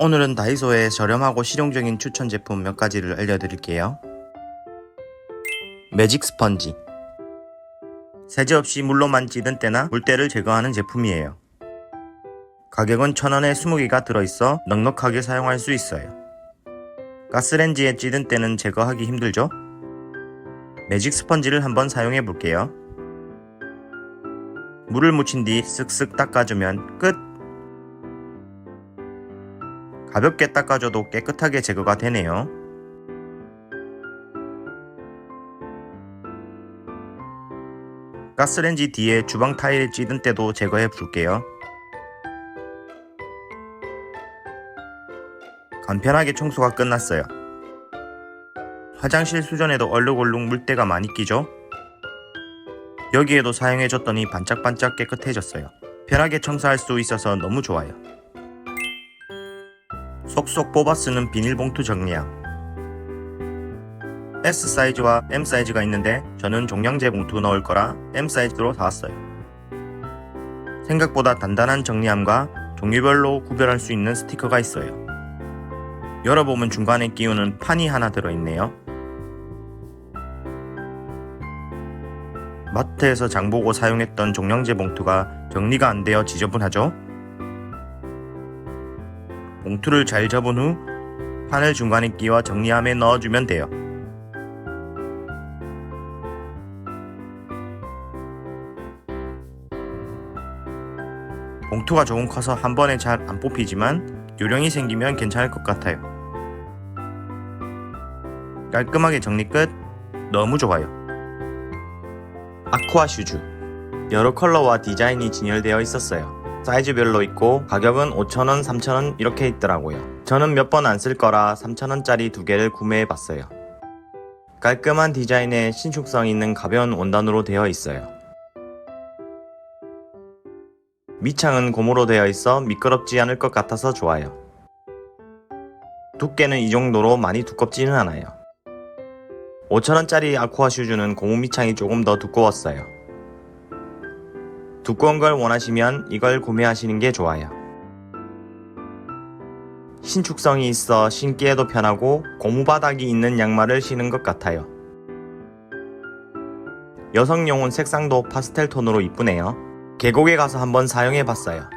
오늘은 다이소의 저렴하고 실용적인 추천 제품 몇 가지를 알려드릴게요. 매직 스펀지 세제 없이 물로만 찌든 때나 물때를 제거하는 제품이에요. 가격은 1000원에 20개가 들어있어 넉넉하게 사용할 수 있어요. 가스렌지에 찌든 때는 제거하기 힘들죠? 매직 스펀지를 한번 사용해 볼게요. 물을 묻힌 뒤 쓱쓱 닦아주면 끝! 가볍게 닦아줘도 깨끗하게 제거가 되네요. 가스렌지 뒤에 주방 타일 찌든 때도 제거해 볼게요. 간편하게 청소가 끝났어요. 화장실 수전에도 얼룩얼룩 물때가 많이 끼죠? 여기에도 사용해줬더니 반짝반짝 깨끗해졌어요. 편하게 청소할 수 있어서 너무 좋아요. 속속 뽑아 쓰는 비닐봉투 정리함. S 사이즈와 M 사이즈가 있는데 저는 종량제 봉투 넣을 거라 M 사이즈로 사왔어요. 생각보다 단단한 정리함과 종류별로 구별할 수 있는 스티커가 있어요. 열어보면 중간에 끼우는 판이 하나 들어있네요. 마트에서 장보고 사용했던 종량제 봉투가 정리가 안 되어 지저분하죠? 봉투를 잘 접은 후 판을 중간에 끼워 정리함에 넣어주면 돼요. 봉투가 조금 커서 한 번에 잘 안 뽑히지만 요령이 생기면 괜찮을 것 같아요. 깔끔하게 정리 끝. 너무 좋아요. 아쿠아 슈즈. 여러 컬러와 디자인이 진열되어 있었어요. 사이즈별로 있고 가격은 5,000원, 3,000원 이렇게 있더라고요. 저는 몇 번 안 쓸 거라 3,000원짜리 두 개를 구매해 봤어요. 깔끔한 디자인에 신축성 있는 가벼운 원단으로 되어 있어요. 밑창은 고무로 되어 있어 미끄럽지 않을 것 같아서 좋아요. 두께는 이 정도로 많이 두껍지는 않아요. 5,000원짜리 아쿠아 슈즈는 고무 밑창이 조금 더 두꺼웠어요. 두꺼운 걸 원하시면 이걸 구매하시는 게 좋아요. 신축성이 있어 신기에도 편하고 고무 바닥이 있는 양말을 신은 것 같아요. 여성용은 색상도 파스텔 톤으로 이쁘네요. 계곡에 가서 한번 사용해 봤어요.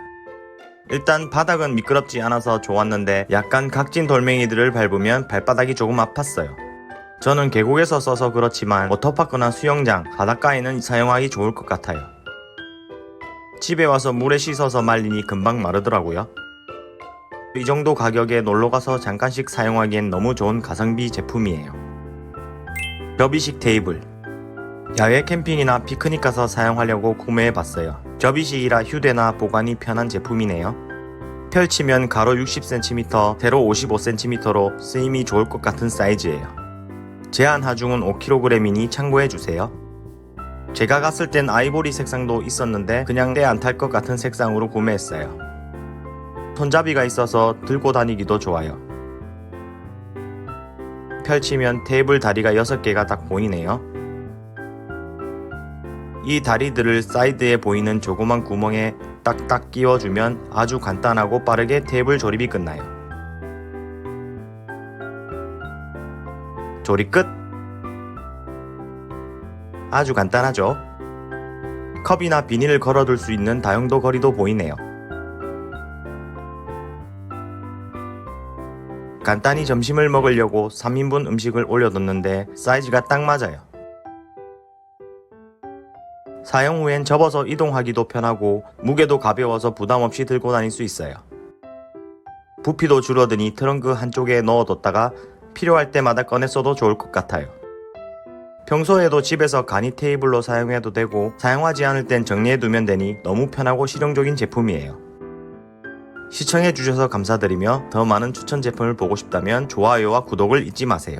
일단 바닥은 미끄럽지 않아서 좋았는데 약간 각진 돌멩이들을 밟으면 발바닥이 조금 아팠어요. 저는 계곡에서 써서 그렇지만 워터파크나 수영장, 바닷가에는 사용하기 좋을 것 같아요. 집에 와서 물에 씻어서 말리니 금방 마르더라고요. 이 정도 가격에 놀러가서 잠깐씩 사용하기엔 너무 좋은 가성비 제품이에요. 접이식 테이블 야외 캠핑이나 피크닉 가서 사용하려고 구매해봤어요. 접이식이라 휴대나 보관이 편한 제품이네요. 펼치면 가로 60cm, 세로 55cm로 쓰임이 좋을 것 같은 사이즈예요. 제한 하중은 5kg이니 참고해주세요. 제가 갔을 땐 아이보리 색상도 있었는데 그냥 때 안 탈 것 같은 색상으로 구매했어요. 손잡이가 있어서 들고 다니기도 좋아요. 펼치면 테이블 다리가 6개가 딱 보이네요. 이 다리들을 사이드에 보이는 조그만 구멍에 딱딱 끼워주면 아주 간단하고 빠르게 테이블 조립이 끝나요. 조립 끝! 아주 간단하죠? 컵이나 비닐을 걸어둘 수 있는 다용도 거리도 보이네요. 간단히 점심을 먹으려고 3인분 음식을 올려뒀는데 사이즈가 딱 맞아요. 사용 후엔 접어서 이동하기도 편하고 무게도 가벼워서 부담 없이 들고 다닐 수 있어요. 부피도 줄어드니 트렁크 한쪽에 넣어뒀다가 필요할 때마다 꺼내 써도 좋을 것 같아요. 평소에도 집에서 간이 테이블로 사용해도 되고 사용하지 않을 땐 정리해두면 되니 너무 편하고 실용적인 제품이에요. 시청해주셔서 감사드리며 더 많은 추천 제품을 보고 싶다면 좋아요와 구독을 잊지 마세요.